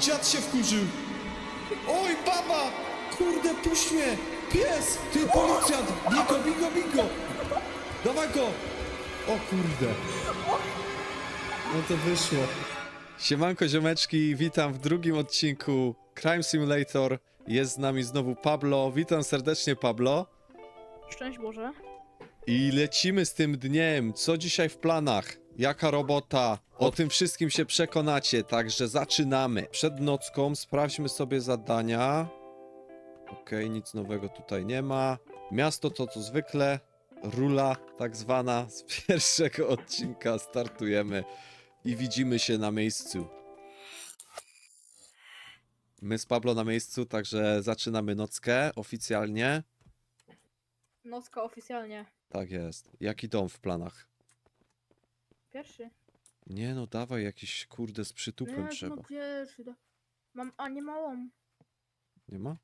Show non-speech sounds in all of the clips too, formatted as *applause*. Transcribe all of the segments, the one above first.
Dziad się wkurzył! Oj, baba! Kurde, puść mnie! Pies! Ty, policjant! Bigo, bigo, bigo! Dawaj go! O kurde! No to wyszło. Siemanko ziomeczki, witam w drugim odcinku Crime Simulator. Jest z nami znowu Pablo. Witam serdecznie, Pablo. Szczęść Boże. I lecimy z tym dniem. Co dzisiaj w planach? Jaka robota? O tym wszystkim się przekonacie, także zaczynamy. Przed nocką sprawdźmy sobie zadania. Okej, nic nowego tutaj nie ma. Miasto to co zwykle. Rula tak zwana. Z *laughs* pierwszego odcinka startujemy i widzimy się na miejscu. My z Pablo na miejscu, także zaczynamy nockę oficjalnie. Nocka oficjalnie. Tak jest. Jaki dom w planach? Pierwszy. Nie no, dawaj jakiś kurde z przytupem Nie, trzeba. no. Da. Mam, a nie małą. Nie ma?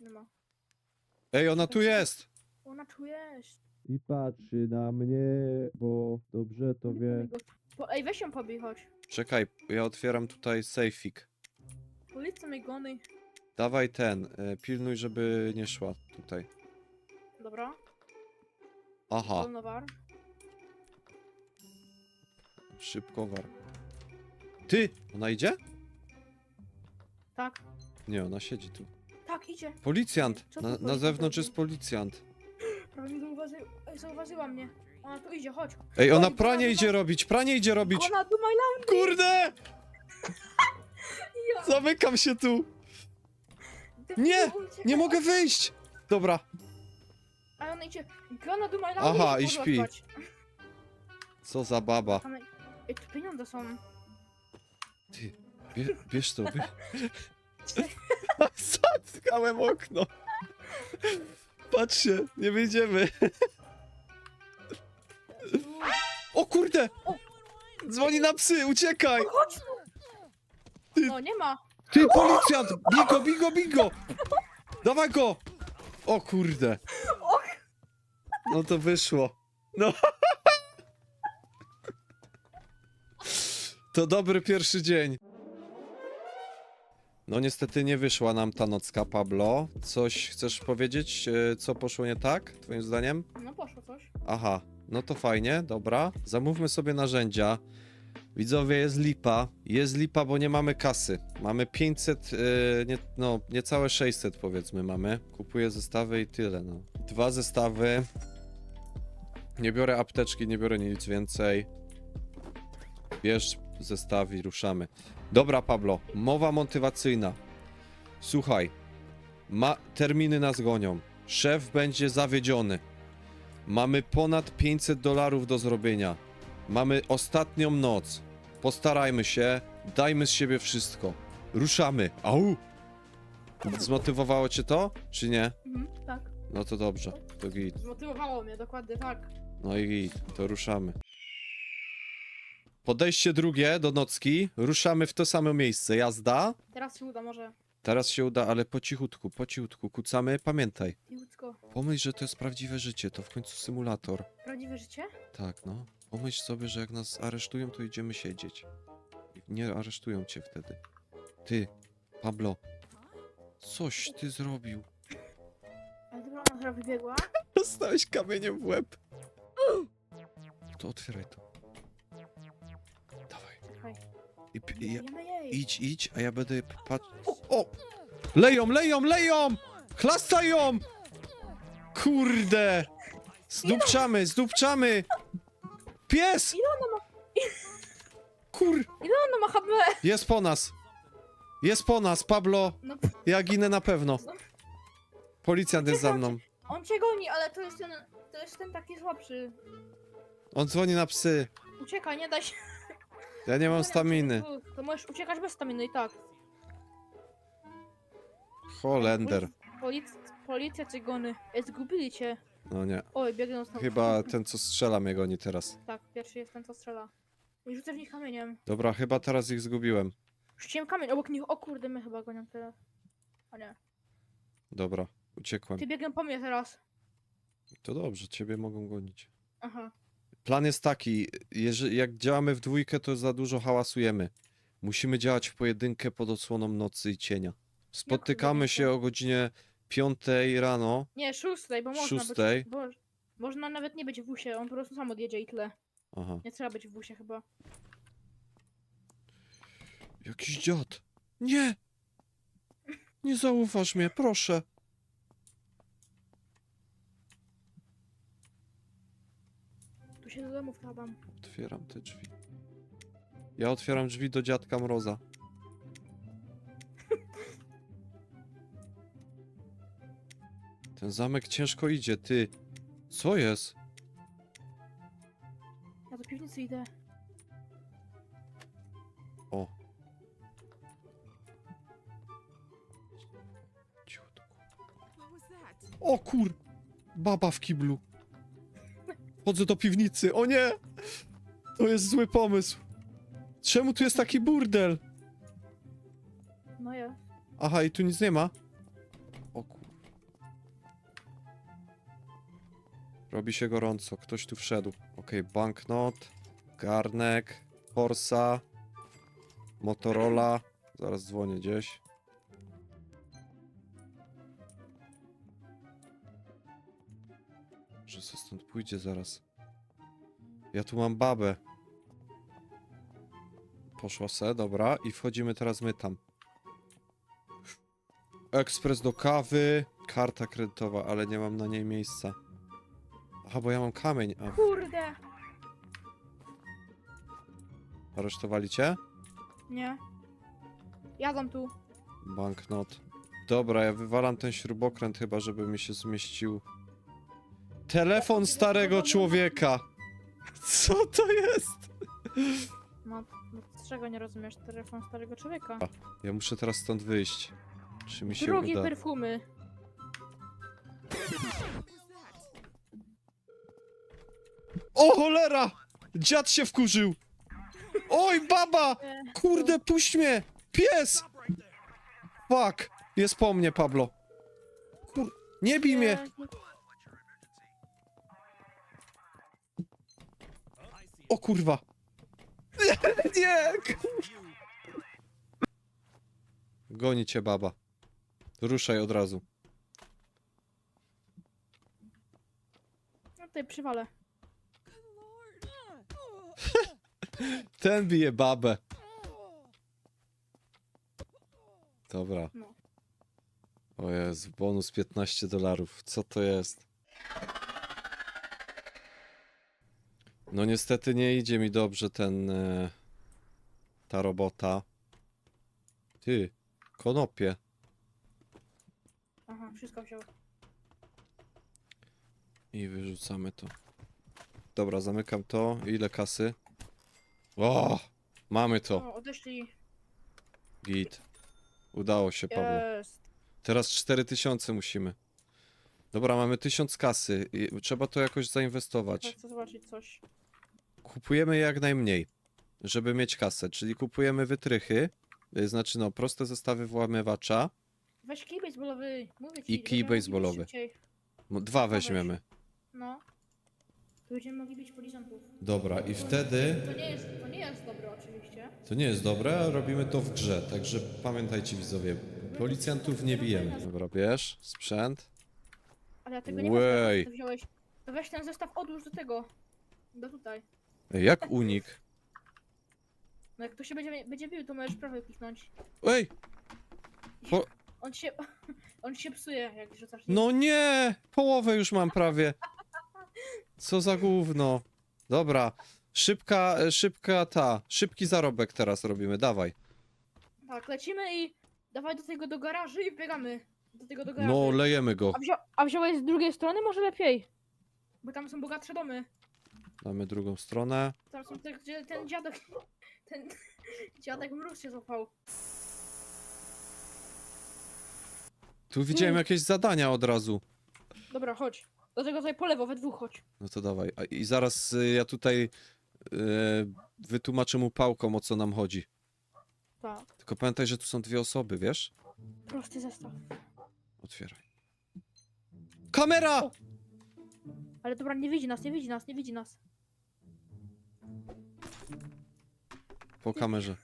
Nie ma. Ej, ona tu jest! Ona czujesz. I patrzy na mnie, bo dobrze to wie. Po, ej, weź ją pobij, chodź. Czekaj, ja otwieram tutaj sejfik. Policja mnie gony. Dawaj ten, e, pilnuj, żeby nie szła tutaj. Dobra. Aha, Polnowar. Szybko war. Ty! Ona idzie? Tak. Nie, ona siedzi tu. Tak, idzie. Policjant! Co Na, tu na policjant zewnątrz robi? jest policjant. Prawie zauważy... ej, zauważyła mnie. Ona tu idzie, chodź. Ej, ona Oj, pranie idzie robić, pranie idzie robić! Ona do my land. Kurde! *laughs* Zamykam się tu! Nie. Nie mogę wyjść! Dobra, A ona idzie. Aha, i śpi. co za baba. Ona- Ej, tu pieniądze są. Ty, bie, bierz to, bierz. Zatkałem okno. Patrzcie, nie wyjdziemy. O kurde! Dzwoni na psy, uciekaj! Chodź tu. Ty- No, nie ma. Ty, policjant! Bigo, bigo, bigo! Dawaj go! O kurde. No to wyszło. No. To dobry pierwszy dzień. No niestety nie wyszła nam ta nocka, Pablo. Coś chcesz powiedzieć, e, co poszło nie tak, twoim zdaniem? No, poszło coś. Aha, no to fajnie, dobra. Zamówmy sobie narzędzia. Widzowie, jest lipa. Jest lipa, bo nie mamy kasy. Mamy 500, yy, nie, no niecałe 600 powiedzmy mamy. Kupuję zestawy i tyle, no. Dwa zestawy. Nie biorę apteczki, nie biorę nic więcej. Bierz zestaw i ruszamy. Dobra, Pablo, mowa motywacyjna. Słuchaj, ma, terminy nas gonią. Szef będzie zawiedziony. Mamy ponad 500 dolarów do zrobienia. Mamy ostatnią noc. Postarajmy się, dajmy z siebie wszystko. Ruszamy. Au! Zmotywowało cię to, czy nie? Mhm, tak. No to dobrze, to git. Zmotywowało mnie, dokładnie tak. No i git, to ruszamy. Podejście drugie do nocki. Ruszamy w to samo miejsce. Jazda. Teraz się uda, może. Teraz się uda, ale po cichutku, po cichutku. Kucamy. Pamiętaj. Piłcko. Pomyśl, że to jest prawdziwe życie. To w końcu symulator. Prawdziwe życie? Tak, no. Pomyśl sobie, że jak nas aresztują, to idziemy siedzieć. Nie aresztują cię wtedy. Ty, Pablo. Coś ty zrobił. Ale dobra, ona wybiegła. *laughs* Dostałeś kamieniem w łeb. To otwieraj to. I, i, jej. idź, idź, a ja będę patrz. O, o! Leją, leją, leją! Chlastają! Kurde! Zdupczamy, zdupczamy! Pies! Ile ona ma, Kur... ile ona ma HB? Jest po nas. Jest po nas, Pablo. No, Ja ginę na pewno. Policjant jest za mną. on cię goni, ale to jest ten, to jest ten taki słabszy. On dzwoni na psy. Uciekaj, nie daj się. Ja nie mam staminy. To możesz uciekać bez staminy i tak. Holender. Polic policja cię gony. Zgubili cię. No nie. Oj, biegną znowu. Chyba ten, co strzela mnie goni teraz. Tak, pierwszy jest ten, co strzela. I rzucę w nich kamieniem. Dobra, chyba teraz ich zgubiłem. Rzuciłem kamień obok nich. O kurde, my chyba gonią teraz. A nie. Dobra, uciekłem. Ty biegną po mnie teraz. To dobrze, ciebie mogą gonić. Aha. Plan jest taki, jeżeli, jak działamy w dwójkę, to za dużo hałasujemy. Musimy działać w pojedynkę pod osłoną nocy i cienia. Spotykamy się o godzinie 5 rano. Nie, szóstej, bo można Szóstej? być... Bo, można nawet nie być w busie, on po prostu sam odjedzie i tyle. Aha. Nie trzeba być w busie chyba. Jakiś dziad. Nie! Nie zauważ mnie, proszę. Tu się do domu wkradam. Otwieram te drzwi. Ja otwieram drzwi do dziadka Mroza. Ten zamek ciężko idzie, ty. Co jest? Ja do piwnicy idę. O. Ciutku. O kur... Baba w kiblu. Chodzę do piwnicy. O nie! To jest zły pomysł. Czemu tu jest taki burdel? No ja. Aha, i tu nic nie ma? O kur... Robi się gorąco. Ktoś tu wszedł. Okej, banknot, garnek, Corsa, Motorola. Zaraz dzwonię gdzieś. Że se stąd pójdzie zaraz. Ja tu mam babę. Poszła se, dobra. I wchodzimy teraz my tam. Ekspres do kawy, karta kredytowa, ale nie mam na niej miejsca. Aha, bo ja mam kamień. A, Kurde! aresztowali cię? Nie. Jadą tu. Banknot. Dobra, ja wywalam ten śrubokręt chyba, żeby mi się zmieścił. Telefon starego człowieka! Co to jest? No, no z czego nie rozumiesz? Telefon starego człowieka. Ja muszę teraz stąd wyjść. Czy mi się Drogie uda? perfumy. O cholera! Dziad się wkurzył! Oj, baba! Kurde, puść mnie! Pies! Fuck! Jest po mnie, Pablo. Kur... Nie bij mnie! e, O kurwa! *laughs* Nie! nie! Goni cię baba. Ruszaj od razu. No tutaj przywalę. *laughs* Ten bije babę. Dobra. No. O Jezu, bonus 15 dolarów. Co to jest? No niestety nie idzie mi dobrze ten... E, ta robota. Ty, konopie. Aha, wszystko wziął. I wyrzucamy to. Dobra, zamykam to. Ile kasy? O! Mamy to. O, odeszli. Git. Udało się, Pawło. Jest. Teraz 4000 musimy. Dobra, mamy 1000 kasy. I trzeba to jakoś zainwestować. Chcę zobaczyć coś. Kupujemy jak najmniej, żeby mieć kasę. Czyli kupujemy wytrychy, y, znaczy no, proste zestawy włamywacza. Weź kij baseballowy. Mówię ci. I kij będziemy mogli bić baseballowy. szybciej. Dwa weź. weźmiemy. No. Tu będziemy mogli bić policjantów. Dobra, i wtedy... To nie jest, to nie jest dobre oczywiście. To nie jest dobre, robimy to w grze, także pamiętajcie widzowie. Policjantów nie bijemy. Dobra, bierz, sprzęt. Ale ja tego nie Łej. wziąłeś. To weź ten zestaw odłóż do tego. Do tutaj. Jak unik? No jak to się będzie, będzie bił, to możesz prawie kliknąć. Ej, On się. *laughs* On się psuje, jak rzucasz. no nie! Połowę już mam prawie. Co za gówno. Dobra, szybka, e, szybka ta, szybki zarobek teraz robimy, dawaj. Tak, lecimy i dawaj do tego do garażu i biegamy. Do tego do garażu. No, lejemy go. A, wzią a wziąłeś z drugiej strony? Może lepiej. Bo tam są bogatsze domy. Damy drugą stronę. Tam są te, gdzie ten dziadek. *laughs* Ten *laughs* dziadek mróz się złapał. Tu widziałem Mm. jakieś zadania od razu. Dobra, chodź. Do tego tutaj po lewo, we dwóch chodź. No to dawaj. A, I zaraz y, ja tutaj y, wytłumaczę mu pałką o co nam chodzi. Tak. Tylko pamiętaj, że tu są dwie osoby, wiesz? Prosty zestaw. Otwieraj. Kamera! Ale dobra, nie widzi nas, nie widzi nas, nie widzi nas. Po kamerze.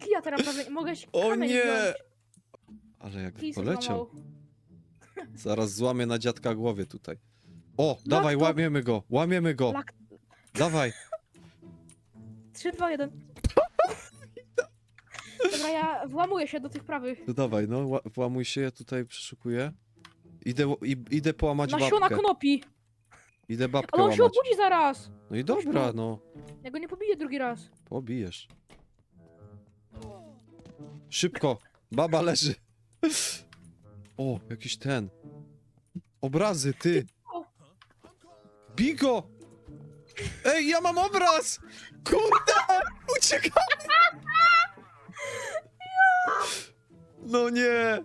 kija teraz prawie, mogę się O kamień nie! wziąć. Ale jak Kij poleciał. złamał. Zaraz złamie na dziadka głowie tutaj. O, dawaj, to- łamiemy go, łamiemy go. Lak... Dawaj. 3, 2, 1. Dobra, ja włamuję się do tych prawych. No dawaj, no, ła- włamuj się, ja tutaj przeszukuję. Idę, i, idę połamać Nasiona babkę. konopi! Idę babkę Ale on się łamać. obudzi zaraz! No i dobra, no, Ja go nie pobiję drugi raz. pobijesz. Szybko, baba leży. O, jakiś ten. Obrazy, ty. Bigo! Ej, ja mam obraz! Kurde! Uciekamy! No nie!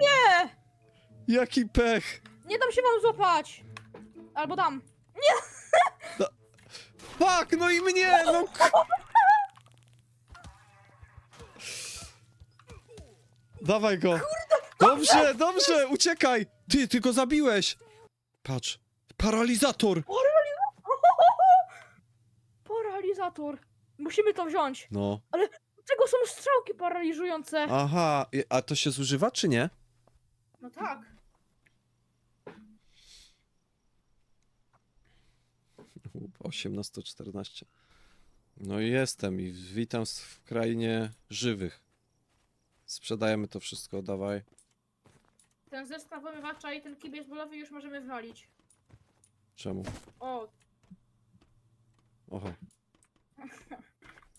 Nie! Jaki pech! Nie dam się wam złapać! Albo dam. Fuck, no i mnie! No k- Dawaj go! Dobrze, dobrze, uciekaj! Ty, ty go zabiłeś! Patrz, paralizator! *laughs* Paralizator. Musimy to wziąć. No, Czego są strzałki paraliżujące? aha, i- a to się zużywa czy nie? No tak. 18-14. No i jestem i witam w krainie żywych. Sprzedajemy to wszystko, dawaj. Ten zestaw omywacza i ten kij baseballowy już możemy wywalić. Czemu? O, Oho.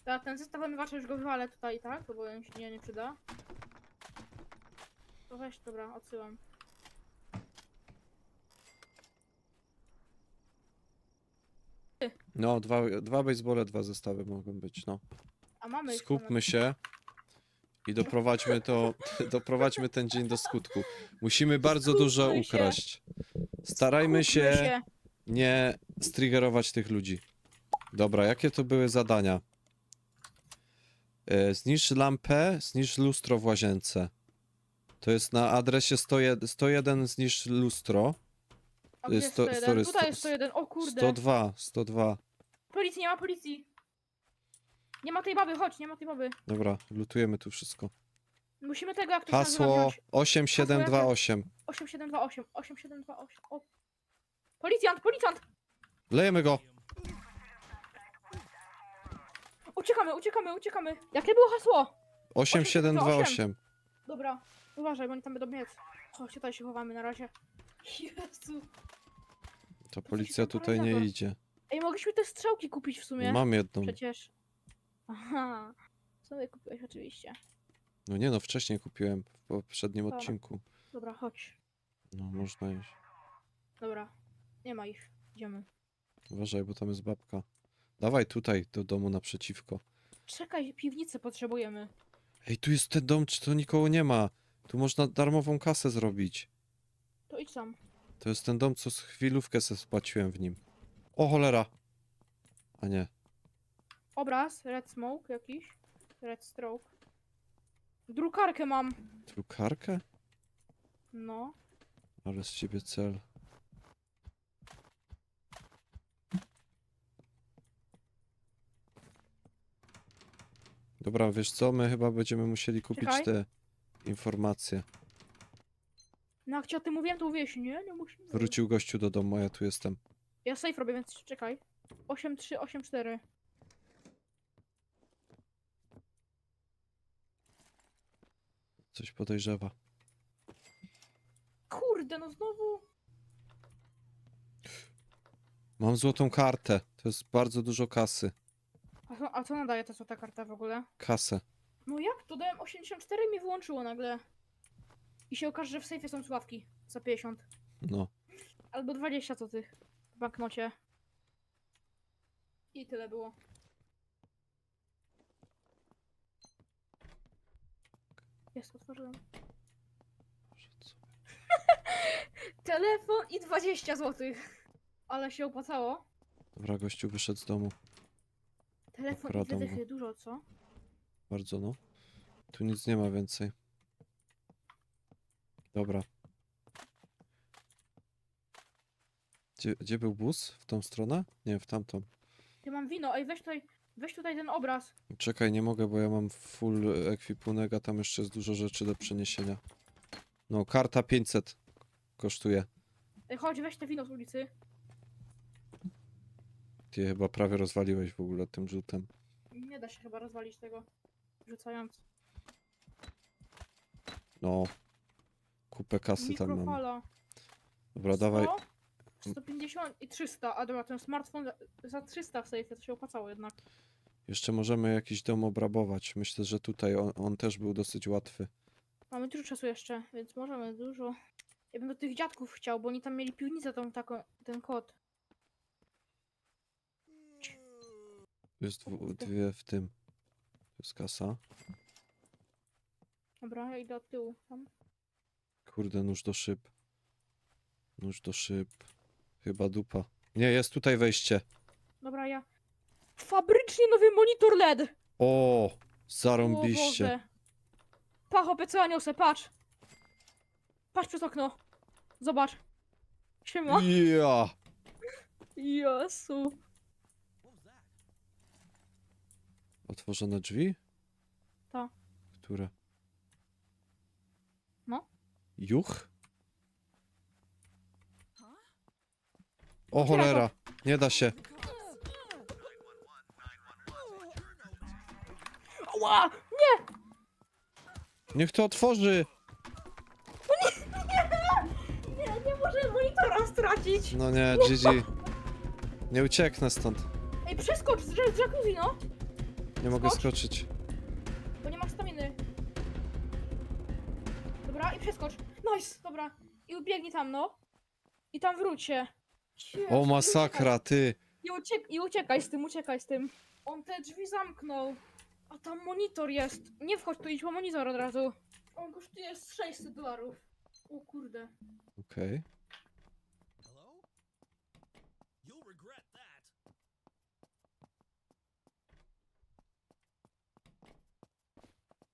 ta, ten zestaw omywacza już go wywalę tutaj, tak? Bo on się nie, nie przyda. To weź, dobra, odsyłam. No, dwa, dwa basebole, dwa zestawy mogą być, no. A mamy już Skupmy się i doprowadźmy to, *laughs* doprowadźmy ten dzień do skutku. Musimy bardzo dużo Skupmy się. ukraść. Starajmy się nie striggerować tych ludzi. Dobra, jakie to były zadania? E, Zniszcz lampę, zniszcz lustro w łazience. To jest na adresie 101, 101 zniszcz lustro. A gdzie Jest jest to- 101? sorry, Tutaj sto- jest 101, o kurde. 102, 102. Policji, nie ma policji. Nie ma tej baby, chodź, nie ma tej baby. Dobra, lutujemy tu wszystko. Musimy tego, jak to się nazywa, Hasło wziąć. 8728. 8728, 8728, o. Policjant, policjant! Lejemy go. Uciekamy, uciekamy, uciekamy. Jakie było hasło? 8728. Dobra, uważaj, bo oni tam będą biec. Chodź, tutaj się chowamy na razie. Jezu. To policja tutaj nie idzie. Ej, mogliśmy te strzałki kupić w sumie. Mam jedną. Przecież. Aha. Sobie kupiłeś oczywiście. No nie no, wcześniej kupiłem w poprzednim Dobra. odcinku. Dobra, chodź. No można iść. Dobra. Nie ma ich. Idziemy. Uważaj, bo tam jest babka. Dawaj tutaj, do domu naprzeciwko. Czekaj, piwnicę potrzebujemy. Ej, tu jest ten dom, czy to nikogo nie ma? Tu można darmową kasę zrobić. To jest ten dom, co z chwilówkę se spłaciłem w nim. O cholera! A nie. Obraz, red smoke jakiś. Red stroke. Drukarkę mam. Drukarkę? No. Ale z ciebie cel. Dobra, wiesz co? My chyba będziemy musieli kupić Czekaj. te informacje. No jak ci o tym mówiłem, to uwierz, nie? Nie musimy. Wrócił gościu do domu, a ja tu jestem. Ja safe robię, więc czekaj. 8384. Coś podejrzewa. Kurde, no znowu. Mam złotą kartę. To jest bardzo dużo kasy. A co, a co nadaje ta złota karta w ogóle? Kasę. No jak? To dałem 84 i mi wyłączyło nagle. I się okaże, że w sejfie są sławki za 50. No. Albo 20 złotych w banknocie. I tyle było. Jest, otworzyłem. Co? *laughs* Telefon i 20 złotych. Ale się opłacało. Dobra, gościu wyszedł z domu. Telefon i go. wydychy, dużo co? Bardzo no. Tu nic nie ma więcej. Dobra. Gdzie, gdzie był bus? W tą stronę? Nie, w tamtą. Ja mam wino, ej weź tutaj Weź tutaj ten obraz. Czekaj, nie mogę, bo ja mam full ekwipunek, a tam jeszcze jest dużo rzeczy do przeniesienia. No, karta 500 kosztuje. Ej, Chodź, weź te wino z ulicy. Ty chyba prawie rozwaliłeś w ogóle tym rzutem. Nie da się chyba rozwalić tego. Rzucając. No. Kupę kasy tam mam. Mikrofala. Dobra, dawaj. 100, 150 i 300. A dobra, ten smartfon za- za 300 w sejfie to się opłacało jednak. Jeszcze możemy jakiś dom obrabować. Myślę, że tutaj on, on też był dosyć łatwy. Mamy dużo czasu jeszcze, więc możemy dużo. Ja bym do tych dziadków chciał, bo oni tam mieli piwnicę tą taką, ten kot. Jest O dwu- dwie w tym. To jest kasa. Dobra, ja idę od tyłu. Tam. Kurde, nóż do szyb. Nóż do szyb. Chyba dupa. Nie, jest tutaj wejście. Dobra, ja. Fabrycznie nowy monitor LED! O, zarąbiście. Pach, ja niosę, patrz! Patrz przez okno. Zobacz. Siema. Ja. Jesu. Otworzone drzwi? Ta. Które? No. Juch? O cholera, nie da się. Ła! Niech to otworzy. Nie, nie może monitora stracić! No nie, GG. Nie ucieknę stąd. Ej, przeskocz z z jacuzzi, no! Nie mogę Skocz. skoczyć. Bo nie masz staminy. Dobra, i przeskocz. Nice, dobra. I ubiegnij tam, no. I tam wróć się. Jezu, O masakra, ty. I, uciek I uciekaj z tym, uciekaj z tym. On te drzwi zamknął. A tam monitor jest. Nie wchodź tu, idź po monitor od razu. On kosztuje z 600 dolarów. O kurde. Okej. Hello? You'll regret that.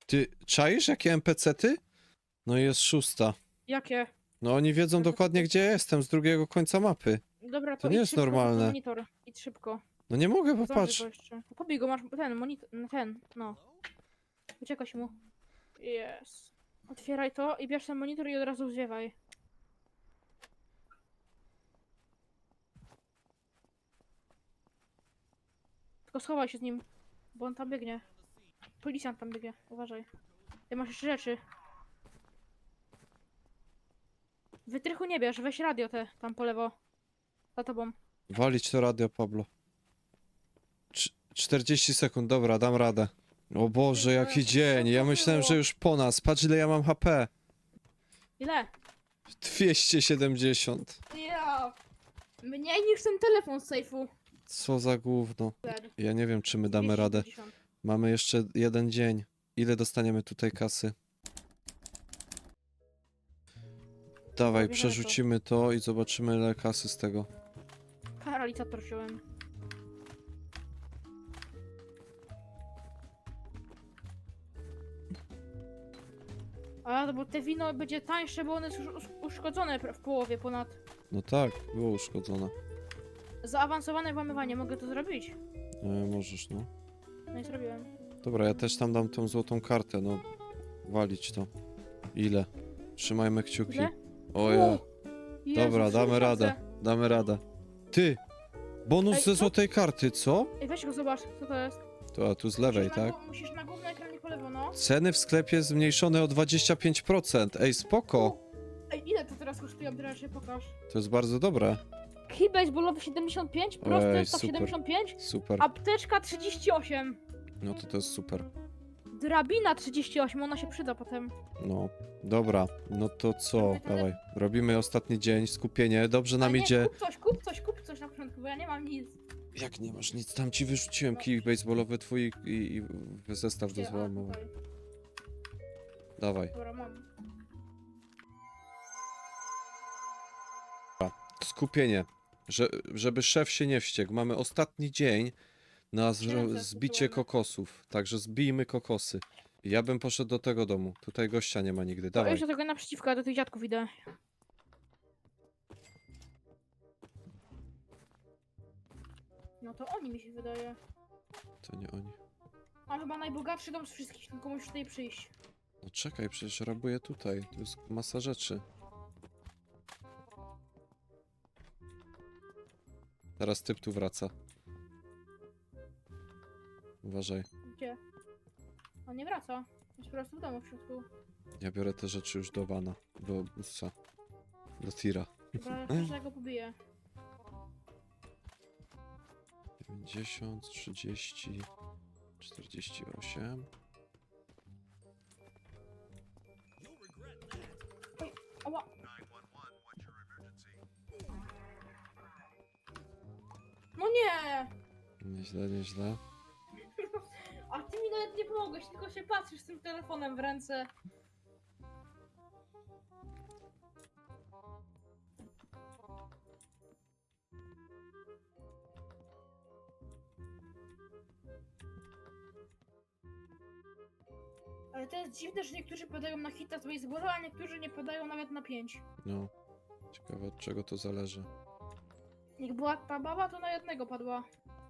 Ty czaisz jakie NPC-ty? No i jest szósta. Jakie? No oni wiedzą dokładnie gdzie jestem, z drugiego końca mapy. Dobra, to, To nie idź jest szybko normalne. monitor. Idź szybko. No nie mogę, Zdąży popatrz. go jeszcze. Pobij go, masz ten monitor, ten, no. Się mu. Jest. Otwieraj to i bierz ten monitor i od razu zwiewaj. Tylko schowaj się z nim, bo on tam biegnie. Policjant tam biegnie, uważaj. Ty masz jeszcze rzeczy. Wytrychu nie bierz, weź radio te tam po lewo. Za tobą. Walić to radio, Pablo. Cz- 40 sekund, dobra, dam radę. O Boże, jaki jak dzień. Ja myślałem, że już po nas. Patrz ile ja mam HP. Ile? 270. Ja. Mniej niż ten telefon z sejfu. Co za gówno. Ja nie wiem, czy my damy radę. 250. Mamy jeszcze jeden dzień. Ile dostaniemy tutaj kasy? Dawaj, bierzemy przerzucimy to i zobaczymy ile kasy z tego. Paralizator wziąłem. A, no bo te wino będzie tańsze, bo one są już uszkodzone pra- w połowie ponad. No tak, było uszkodzone. Zaawansowane włamywanie, mogę to zrobić? E, możesz, no. No i zrobiłem. Dobra, ja też tam dam tą złotą kartę, no. Walić to. Ile? Trzymajmy kciuki. Ile? O ja. Jezu, Dobra, damy radę. Damy radę. Ty! Bonus Ej, ze co? złotej karty, co? Ej, weź go zobacz, co to jest? To a tu z lewej, musisz na, tak? gó- musisz na główny ekranie po lewo, no. Ceny w sklepie zmniejszone o 25%. Ej, spoko! Ej, ile to teraz kosztuje? Teraz się pokaż. To jest bardzo dobre. Key baseballowy 75, prosty Ej, 175, Super. apteczka 38. No to to jest super. Drabina 38, ona się przyda potem. No, dobra. No to co? Robimy tele- Dawaj. Robimy ostatni dzień, skupienie. Dobrze nam Ale nie, idzie. Kup coś, kup coś, kup coś na początku, bo ja nie mam nic. Jak nie masz nic? Tam ci wyrzuciłem kij baseballowy twój i, i i zestaw do Gdzie? A, złamowania. tutaj. Dawaj. Dobra, mam. Skupienie. Że, żeby szef się nie wściekł. Mamy ostatni dzień na zro- 700 zbicie kokosów. Także zbijmy kokosy. Ja bym poszedł do tego domu. Tutaj gościa nie ma nigdy. To Dawaj. już do tego naprzeciwko, ja do tych dziadków idę. No to oni mi się wydaje. to nie oni. Mam chyba najbogatszy dom z wszystkich, tylko musisz tutaj przyjść. No czekaj, przecież rabuję tutaj. Tu jest masa rzeczy. Teraz typ tu wraca. Uważaj. Gdzie? On nie wraca. Jest po prostu w domu w środku. Ja biorę te rzeczy już do wana. Do busa. Do tira. Dobra, *laughs* jeszcze go pobiję. 90, 30, 48. You'll regret that. Ała! No nie! Nieźle, nieźle. A ty mi nawet nie pomogłeś, tylko się patrzysz z tym telefonem w ręce. Ale to jest dziwne, że niektórzy podają na hita z baseballu, a niektórzy nie podają nawet na 5. No. Ciekawe od czego to zależy. Jak była ta baba, to na jednego padła.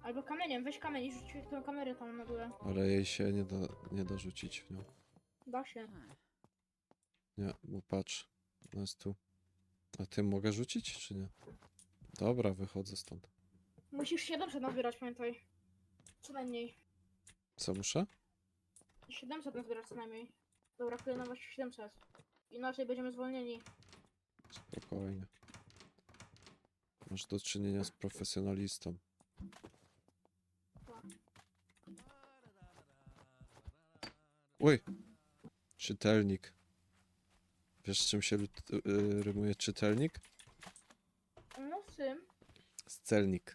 Albo kamieniem, weź kamień i rzuć tę kamerę tam na górę. Ale jej się nie da, nie da rzucić w nią. Da się. Nie, bo patrz. Ona jest tu. A ty mogę rzucić, czy nie? Dobra, wychodzę stąd. Musisz 700 nazbierać, pamiętaj. Co najmniej. Co muszę? 700 nazbierać co najmniej. Dobra, właśnie 700. Inaczej będziemy zwolnieni. Spokojnie. Masz do czynienia z profesjonalistą. Uj! Czytelnik. Wiesz, czym się y, rymuje czytelnik? No z czym? Z celnik.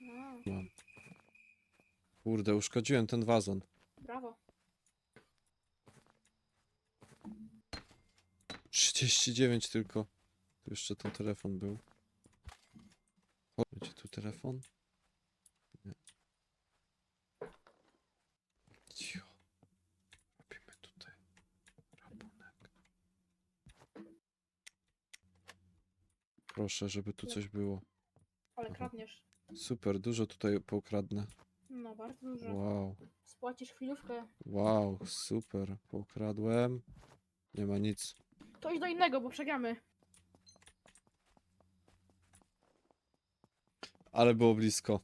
No, Mam. Kurde, uszkodziłem ten wazon. brawo. 39 tylko. Tu jeszcze ten telefon był. O, będzie tu telefon? Nie. Cicho. Robimy tutaj rabunek. Proszę, żeby tu coś było. Ale Aha. kradniesz. Super, dużo tutaj poukradnę. No, bardzo dużo. Wow, Spłacisz chwilówkę. wow, super. Poukradłem. Nie ma nic. To idź do innego, bo przegramy. Ale było blisko.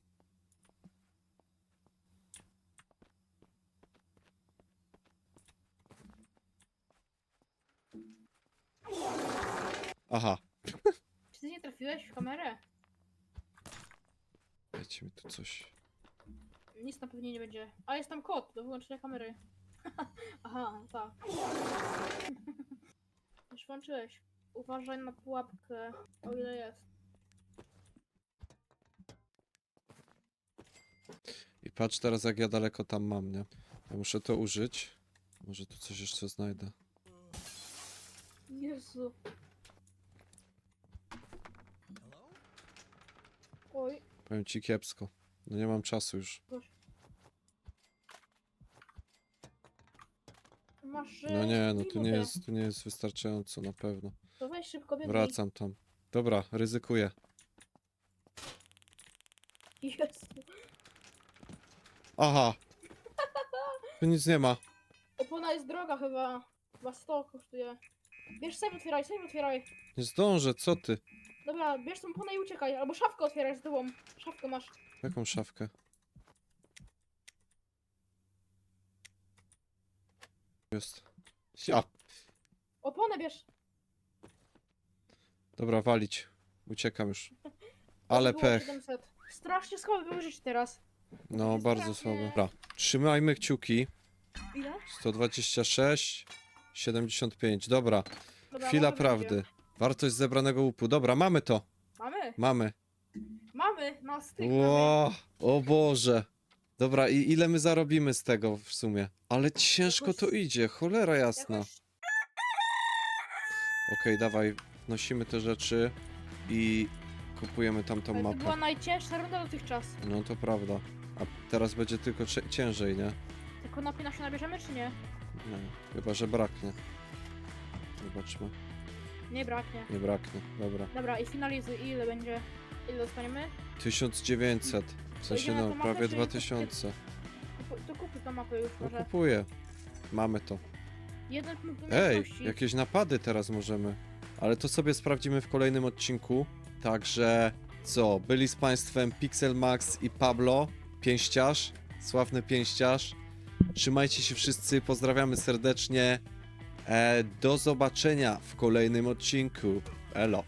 Aha, Trafiłeś w kamerę? dajcie mi tu coś. Nic na pewno nie będzie. A jest tam kod do wyłączenia kamery. *laughs* Aha, tak. *laughs* Już włączyłeś. Uważaj na pułapkę, o ile jest. I patrz teraz jak ja daleko tam mam, nie? Ja muszę to użyć. Może tu coś jeszcze znajdę. Jezu. Hello? Oj, Powiem ci kiepsko. No nie mam czasu już. No nie, no tu nie minutę. jest, tu nie jest wystarczająco na pewno. To weź szybko biegnij. Wracam tam. Dobra, ryzykuję. Jezu. Aha! Tu nic nie ma. Opona jest droga chyba. Chyba 100 kosztuje. Bierz sam otwieraj, sam otwieraj. Nie zdążę, co ty? Dobra, bierz tą ponę i uciekaj. Albo szafkę otwieraj z tobą. Szafkę masz. Jaką szafkę? Jest. Ja. Oponę bierz. Dobra, walić. Uciekam już. *laughs* Ale Było pech. 700. Strasznie słabe były życie teraz. No, bardzo słabe. Dobra. Trzymajmy kciuki. Ile? 126, 75. Dobra. Dobra, Chwila może prawdy. Wartość zebranego łupu. Dobra, mamy to. Mamy, Mamy. mamy na styk. Ło, o Boże. Dobra, i ile my zarobimy z tego w sumie? Ale ciężko to idzie, cholera jasna. Jakoś... Okej, dawaj, nosimy te rzeczy i kupujemy tamtą Ale to była mapę. najcięższa runda dotychczas. No to prawda. A teraz będzie tylko cie- ciężej, nie? Te konopie nasze nabierzemy czy nie? Nie, chyba, że braknie. Zobaczmy. Nie braknie. Nie braknie, dobra. Dobra, i finalizuj. Ile będzie? Ile dostaniemy? 1900. W sensie idziemy no, na tą mapę, prawie czy 2000. To, to kupię tą mapę już No może. kupuję. Mamy to. Jeden punkt Ej, umiejętności. jakieś napady teraz możemy. Ale to sobie sprawdzimy w kolejnym odcinku. Także co, byli z Państwem Pixel Max i Pablo, pięściarz, sławny pięściarz. Trzymajcie się wszyscy, pozdrawiamy serdecznie. E, do zobaczenia w kolejnym odcinku. Elo.